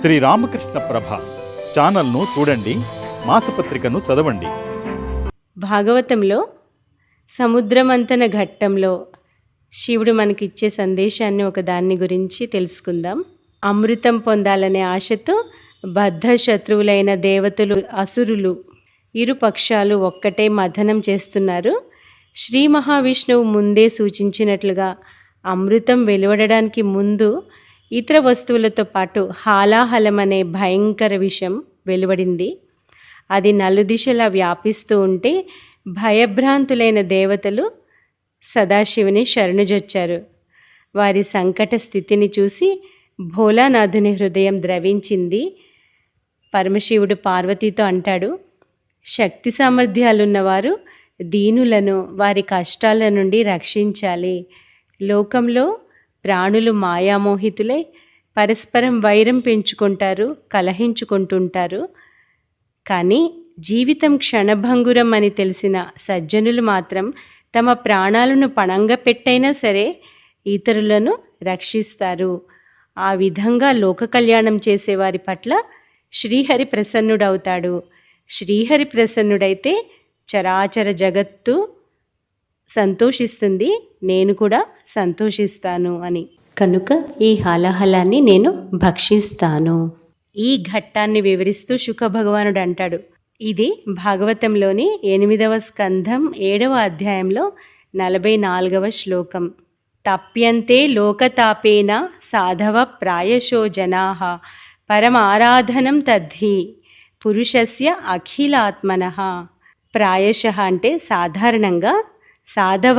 శ్రీ రామకృష్ణ ప్రభ ఛానల్ను చూడండి మాసపత్రికను చదవండి. భాగవతంలో సముద్రమంతన ఘట్టంలో శివుడు మనకిచ్చే సందేశాన్ని ఒక దాన్ని గురించి తెలుసుకుందాం. అమృతం పొందాలనే ఆశతో బద్ధ శత్రువులైన దేవతలు అసురులు ఇరు పక్షాలు ఒక్కటే మథనం చేస్తున్నారు. శ్రీ మహావిష్ణువు ముందే సూచించినట్లుగా అమృతం వెలువడడానికి ముందు ఇతర వస్తువులతో పాటు హాలాహలం అనే భయంకర విషయం వెలువడింది. అది నలుదిశలా వ్యాపిస్తూ ఉంటే భయభ్రాంతులైన దేవతలు సదాశివుని శరణుజొచ్చారు వారి సంకట స్థితిని చూసి భోలానాథుని హృదయం ద్రవించింది. పరమశివుడు పార్వతీతో అంటాడు శక్తి సామర్థ్యాలున్నవారు దీనులను వారి కష్టాల నుండి రక్షించాలి. లోకంలో ప్రాణులు మాయామోహితులై పరస్పరం వైరం పెంచుకుంటారు కలహించుకుంటుంటారు. కానీ జీవితం క్షణభంగురం అని తెలిసిన సజ్జనులు మాత్రం తమ ప్రాణాలను పణంగా పెట్టైనా సరే ఇతరులను రక్షిస్తారు. ఆ విధంగా లోక కళ్యాణం చేసేవారి పట్ల శ్రీహరి ప్రసన్నుడవుతాడు. శ్రీహరి ప్రసన్నుడైతే చరాచర జగత్తు సంతోషిస్తుంది నేను కూడా సంతోషిస్తాను అని. కనుక ఈ హాలాహలాన్ని నేను భక్షిస్తాను. ఈ ఘట్టాన్ని వివరిస్తూ శుక భగవానుడు అంటాడు. ఇది భాగవతంలోని ఎనిమిదవ స్కంధం ఏడవ అధ్యాయంలో నలభై నాలుగవ శ్లోకం. తప్యంతే లోకతాపేన సాధవ ప్రాయశో జనా పరమారాధనం తద్ధి పురుషస్య అఖిలాత్మన. ప్రాయశ అంటే సాధారణంగా సాధవ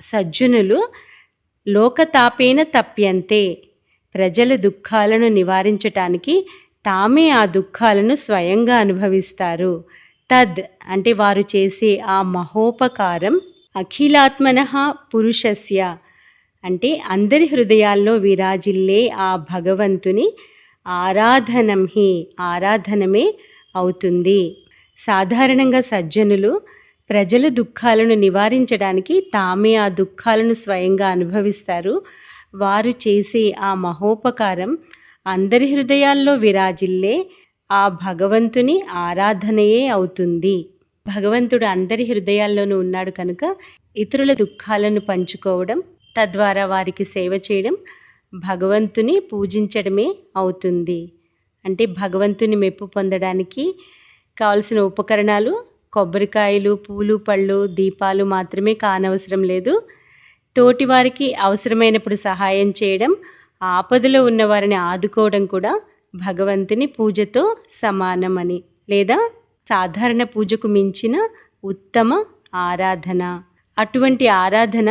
సజ్జనులు లోకతాపేన తప్యంతే. ప్రజల దుఃఖాలను నివారించటానికి తామే ఆ దుఃఖాలను స్వయంగా అనుభవిస్తారు. తద్ అంటే వారు చేసే ఆ మహోపకారం అఖిలాత్మన పురుషస్య. అంటే అందరి హృదయాల్లో విరాజిల్లే ఆ భగవంతుని ఆరాధనం హి ఆరాధనమే అవుతుంది. సాధారణంగా సజ్జనులు ప్రజల దుఃఖాలను నివారించడానికి తామే ఆ దుఃఖాలను స్వయంగా అనుభవిస్తారు. వారు చేసే ఆ మహోపకారం అందరి హృదయాల్లో విరాజిల్లే ఆ భగవంతుని ఆరాధనయే అవుతుంది. భగవంతుడు అందరి హృదయాల్లోనూ ఉన్నాడు కనుక ఇతరుల దుఃఖాలను పంచుకోవడం తద్వారా వారికి సేవ చేయడం భగవంతుని పూజించడమే అవుతుంది. అంటే భగవంతుని మెప్పు పొందడానికి కావలసిన ఉపకరణాలు కొబ్బరికాయలు పూలు పళ్ళు దీపాలు మాత్రమే కానవసరం లేదు. తోటివారికి అవసరమైనప్పుడు సహాయం చేయడం ఆపదలో ఉన్నవారిని ఆదుకోవడం కూడా భగవంతుని పూజతో సమానమని లేదా సాధారణ పూజకు మించిన ఉత్తమ ఆరాధన. అటువంటి ఆరాధన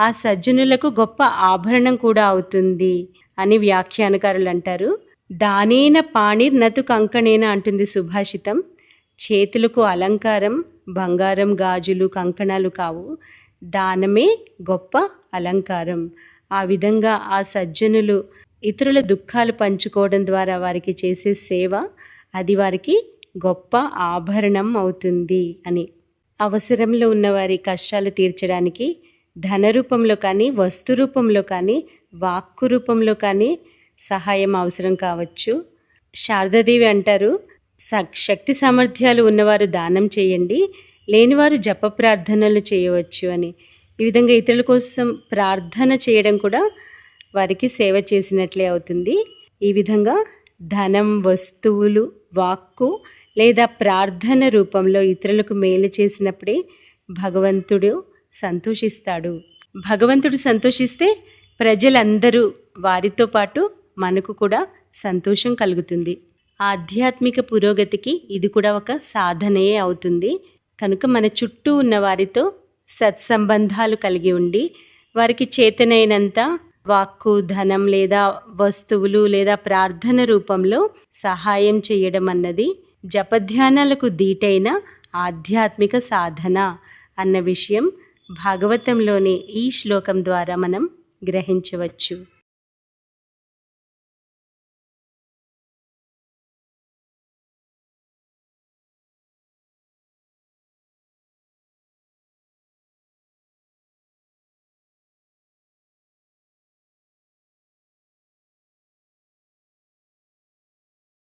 ఆ సజ్జనులకు గొప్ప ఆభరణం కూడా అవుతుంది అని వ్యాఖ్యానకారులు అంటారు. దానేన పాణిర్నతు కంకణేన అంటుంది సుభాషితం. చేతులకు అలంకారం బంగారం గాజులు కంకణాలు కావు. దానమే గొప్ప అలంకారం. ఆ విధంగా ఆ సజ్జనులు ఇతరుల దుఃఖాలు పంచుకోవడం ద్వారా వారికి చేసే సేవ అది వారికి గొప్ప ఆభరణం అవుతుంది అని. అవసరంలో ఉన్న వారి కష్టాలు తీర్చడానికి ధన రూపంలో కానీ వస్తు రూపంలో కానీ వాక్కు రూపంలో కానీ సహాయం అవసరం కావచ్చు. శారదాదేవి అంటారు శక్తి సామర్థ్యాలు ఉన్నవారు దానం చేయండి. లేనివారు జప ప్రార్థనలు చేయవచ్చు అని. ఈ విధంగా ఇతరుల కోసం ప్రార్థన చేయడం కూడా వారికి సేవ చేసినట్లే అవుతుంది. ఈ విధంగా ధనం వస్తువులు వాక్కు లేదా ప్రార్థన రూపంలో ఇతరులకు మేలు చేసినప్పుడే భగవంతుడు సంతోషిస్తాడు. భగవంతుడు సంతోషిస్తే ప్రజలందరూ వారితో పాటు మనకు కూడా సంతోషం కలుగుతుంది. ఆధ్యాత్మిక పురోగతికి ఇది కూడా ఒక సాధనే అవుతుంది. కనుక మన చుట్టూ ఉన్న వారితో సత్సంబంధాలు కలిగి ఉండి వారికి చేతనైనంత వాక్కు ధనం లేదా వస్తువులు లేదా ప్రార్థన రూపంలో సహాయం చేయడం అన్నది జపధ్యానాలకు దీటైన ఆధ్యాత్మిక సాధన అన్న విషయం భాగవతంలోని ఈ శ్లోకం ద్వారా మనం గ్రహించవచ్చు.